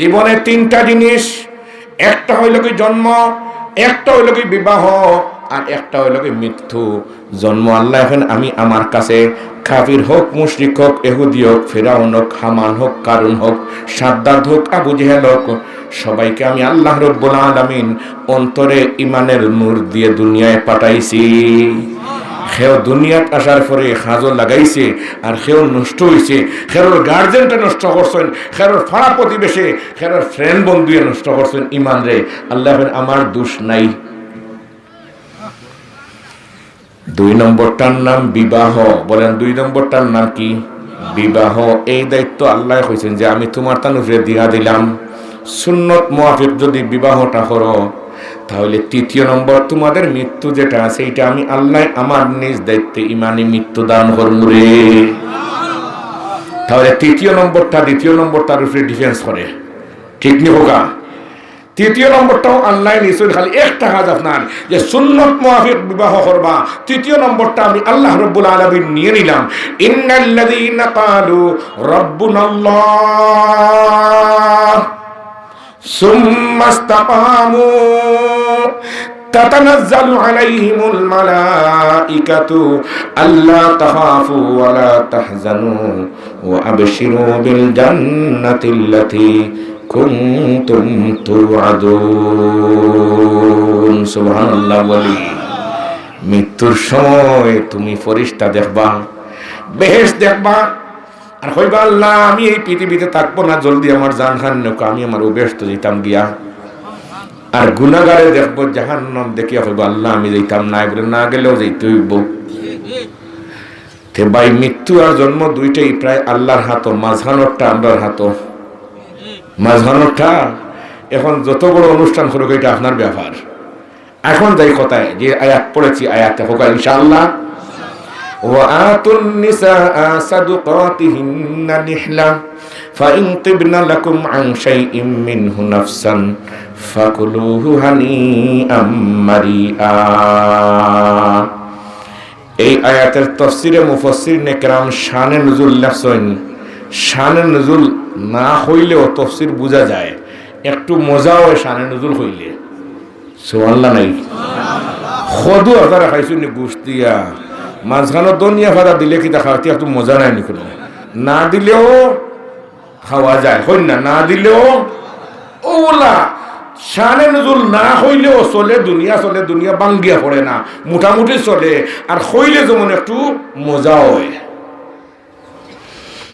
জীবনে তিনটা জিনিস, একটা হইল কি জন্ম, একটা হইল কি বিবাহ, আর একটা হইল কি মৃত্যু। জন্ম আল্লাহ এখন আমি আমার কাছে কাফির হোক, মুশরিক হোক এহুদি হোক, ফেরাউন হোক, হামান হোক, কারুন হোক, সাদ্দাত হোক, আবু জেহেল হোক, সবাইকে আমি আল্লাহ রব্বুল আলামিন অন্তরে ইমানের নূর দিয়ে দুনিয়ায় পাঠাইছি। সেও দুনিয়াত আসার পরে হাজর লাগাইছে আর সেও নষ্ট হয়েছে খেরোর গার্জেনটা নষ্ট করছেন খেরোর ফাড়া প্রতিবেশে খেরোর ফ্রেন্ড বন্ধুয়ে নষ্ট করছেন। ইমান রে, আল্লাহ আমার দোষ নাই। দুই নম্বরটার নাম বিবাহ। বলেন, দুই নম্বরটার নাম কি? বিবাহ। এই দায়িত্ব আল্লাহ কইছেন যে, আমি তোমার তানুরে দিয়া দিলাম। সুন্নত মোয়াফিক যদি বিবাহটা করো তাহলে তৃতীয় নম্বর, তোমাদের মৃত্যু যেটা আছে, এটা আমি আল্লাহ আমার নিজ দায়িত্বে ইমানি মৃত্যু দান করব রে। তাহলে তৃতীয় নম্বরটা, দ্বিতীয় নম্বরটার উপরে ডিফেন্স করে। ঠিক নি হোকা তৃতীয় নম্বরটাও আল্লাহ নিশ্চয় খালি একটা কাজ আপনার, যে সুন্নত মুআফিক বিবাহ করবা। তৃতীয় নম্বরটা আমি আল্লাহ রব্বুল আলামিন নিয়ে নিলাম। ইন্নাল্লাযীনা ক্বালু রাব্বুনাল্লাহ সুম্মা ইসতাকামু تتنزل عليهم الملائكة ألا تخافوا ولا تحزنوا وأبشروا بالجنة التي كنتم توعدون سبحان الله বলি মৃত্যুর সময় তুমি ফরিস্তা দেখবা বেহেশ দেখবা আর কইবা আল্লাহ আমি এই পৃথিবীতে থাকবো না জলদি আমার জান খান নৌকা আমি আমার উবেস্ত যেতাম গিয়া আর গুনাগারে দেখব জাহান নাম দেখিয়া হইব আল্লাহ, আমি যাইতাম না বলে না গেলেও যাইতে হইব। তে ভাই, মৃত্যু আর জন্ম দুইটাই প্রায় আল্লাহর হাত মাঝখানোরটা আমরার হাত মাঝখানোরটা, এখন যত বড় অনুষ্ঠান করুক, এটা আপনার ব্যাপার। এখন যাই কথায়, যে আয়াত পড়েছি আয়াতে হোক ইনশাআল্লাহ وآتوا النساء صدقاتهن نحلة فإن طبن لكم عن شيء منه نفسا فكلوه هنيئا مريئا এই আয়াতের তফসিরে মুফসির নেকরাম শানে নজুল লেখছেন শানে নজুল না হইলেও তফসির বোঝা যায় একটু মজাও হয় শানে নজুল হইলে সোয়াল্লা নাই সদু আপনারা খাইছো নি গুস দিয়া মাঝখানে দনিয়া ফাদা দিলে কি দেখা একটু মজা নাই নি না দিলেও খাওয়া যায় হই না? না দিলেও ওলা। শানে নজুল, না হইলেও চলে, দুনিয়া চলে, দুনিয়া বাঙ্গিয়া পড়ে না। মোটামুটি চলে আর হইলে যেমন একটু মজা হয়।